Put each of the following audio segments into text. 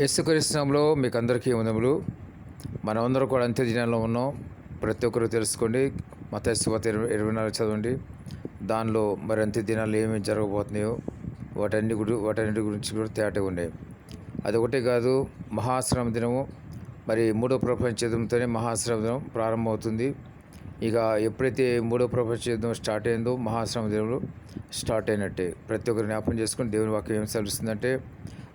యేసుకరిస్తున్నలో మీకు అందరికీ వందములు. మనమందరం కూడా అంత్య దినాల్లో ఉన్నాం. ప్రతి ఒక్కరు తెలుసుకోండి. మత ఇరవై ఇరవై నాలుగు చదవండి. దానిలో మరి అంత్య దినాలు ఏమేమి జరగబోతున్నాయో వాటన్ని గురి వాటన్నిటి గురించి కూడా తేటగా ఉన్నాయి అదొకటే కాదు మహాశ్రమ దినము. మరి మూడో ప్రపంచ యుద్ధంతోనే మహాశ్రమ దినం ప్రారంభమవుతుంది. ఇక ఎప్పుడైతే మూడో ప్రపంచ యుద్ధం స్టార్ట్ అయిందో మహాశ్రమ దినంలో స్టార్ట్ అయినట్టే. ప్రతి ఒక్కరు జ్ఞాపకం చేసుకుని దేవుని వాక్యం ఏం సెలవుస్తుందంటే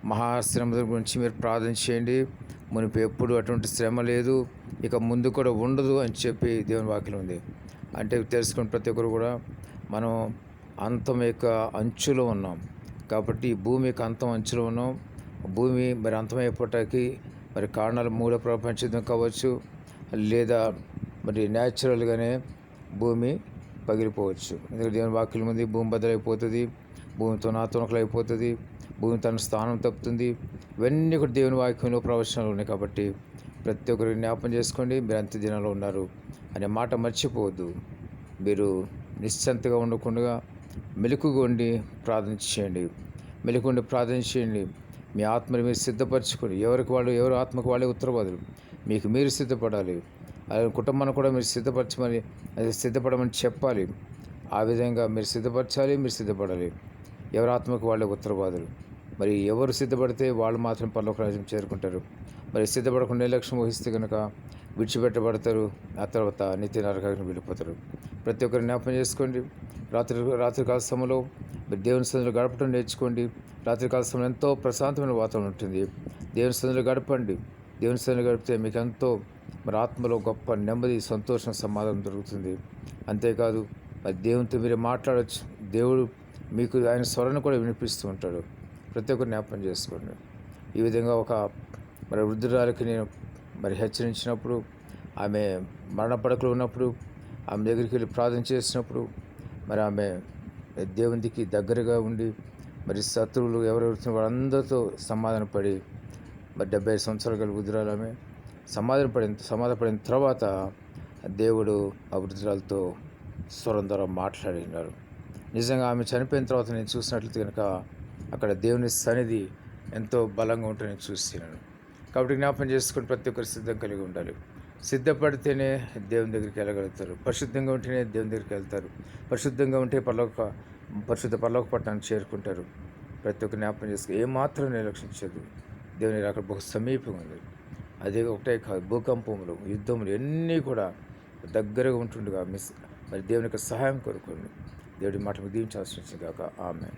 మహాశ్రమ గురించి మీరు ప్రార్థన చేయండి. మునిపి ఎప్పుడు అటువంటి శ్రమ లేదు. ఇక ముందు కూడా ఉండదు అని చెప్పి దేవుని వాక్యం ఉంది. అంటే తెలుసుకుని ప్రతి ఒక్కరు కూడా మనం అంతం యొక్క అంచులో ఉన్నాం. కాబట్టి ఈ భూమి యొక్క అంతం అంచులో ఉన్నాం. భూమి మరి అంతమైపోవటానికి మరి కారణాలు మూడో ప్రపంచం కావచ్చు లేదా మరి న్యాచురల్గానే భూమి పగిలిపోవచ్చు. ఎందుకంటే దేవుని వాక్యం ఉంది భూమి బదులైపోతుంది భూమితో నాతోనకలు అయిపోతుంది. భూమి తన స్థానం తప్పుతుంది. ఇవన్నీ కూడా దేవుని వాక్యంలో ప్రవచనాలు ఉన్నాయి కాబట్టి ప్రతి ఒక్కరు జ్ఞాపం చేసుకోండి. మీరు అంత్య దినాల్లో ఉన్నారు అనే మాట మర్చిపోవద్దు. మీరు నిశ్చంతగా ఉండకుండా మెలకుగా ఉండి ప్రార్థన చేయండి. మెలకుండి ప్రార్థన చేయండి. మీ ఆత్మని మీరు సిద్ధపరచుకోండి. ఎవరికి వాళ్ళు ఎవరు ఆత్మకు వాళ్ళే ఉత్తరవాదులు. మీకు మీరు సిద్ధపడాలి. అలాగే కుటుంబాన్ని కూడా మీరు సిద్ధపరచమని అది సిద్ధపడమని చెప్పాలి. ఆ విధంగా మీరు సిద్ధపరచాలి మీరు సిద్ధపడాలి. ఎవరి ఆత్మకు వాళ్ళే ఉత్తరవాదులు? మరి ఎవరు సిద్ధపడితే వాళ్ళు మాత్రం పర్లోక రాజ్యం చేరుకుంటారు? మరి సిద్ధపడకుండా నిర్లక్ష్యం వహిస్తే కనుక విడిచిపెట్టబడతారు ఆ తర్వాత నిత్య నరకాన్ని వెళ్ళిపోతారు. ప్రతి ఒక్కరు జ్ఞాపకం చేసుకోండి. రాత్రి రాత్రికాల సమయంలో మీరు దేవుని సందులు గడపడం నేర్చుకోండి. రాత్రికాల సమయంలో ఎంతో ప్రశాంతమైన వాతావరణం ఉంటుంది. దేవుని సందులు గడపండి. దేవుని సందులు గడిపితే మీకు ఎంతో మరి ఆత్మలో గొప్ప నెమ్మది సంతోషం సమాధానం దొరుకుతుంది. అంతేకాదు మరి దేవునితో మీరు మాట్లాడచ్చు. దేవుడు మీకు ఆయన స్వరను కూడా వినిపిస్తూ ఉంటాడు. ప్రతి ఒక్కరు జ్ఞాపకం చేసుకోండి. ఈ విధంగా ఒక మరి వృద్ధురాలకి నేను మరి హెచ్చరించినప్పుడు ఆమె మరణ పడకలు ఉన్నప్పుడు ఆమె దగ్గరికి వెళ్ళి ప్రార్థన చేసినప్పుడు మరి ఆమె దేవునికి దగ్గరగా ఉండి మరి శత్రువులు ఎవరెవరు వాళ్ళందరితో సమాధానపడి మరి డెబ్బై సంవత్సరాలు గల వృద్ధురాలు ఆమె సమాధాన పడిన సమాధాన పడిన తర్వాత దేవుడు ఆ వృద్ధురాలతో స్వరం ద్వారా మాట్లాడినారు. నిజంగా ఆమె చనిపోయిన తర్వాత నేను చూసినట్లయితే కనుక అక్కడ దేవుని సన్నిధి ఎంతో బలంగా ఉంటుంది నేను చూస్తున్నాను. కాబట్టి జ్ఞాపం చేసుకుని ప్రతి ఒక్కరు సిద్ధం కలిగి ఉండాలి. సిద్ధపడితేనే దేవుని దగ్గరికి వెళ్ళగలుగుతారు. పరిశుద్ధంగా ఉంటేనే దేవుని దగ్గరికి వెళ్తారు. పరిశుద్ధంగా ఉంటే పర్లోక పరిశుద్ధ పర్లోక పట్టణానికి చేరుకుంటారు. ప్రతి ఒక్క జ్ఞాపం చేసుకుని ఏమాత్రం నిర్లక్షించదు దేవుని అక్కడ బహు సమీపంగా ఉంది. అదే ఒకటే కాదు భూకంపములు యుద్ధములు ఎన్ని కూడా దగ్గరగా ఉంటుండగా మిస్ మరి దేవుని యొక్క సహాయం కోరుకోండి. దేవుడి మాట దీవించాల్సి వచ్చింది కాక ఆమె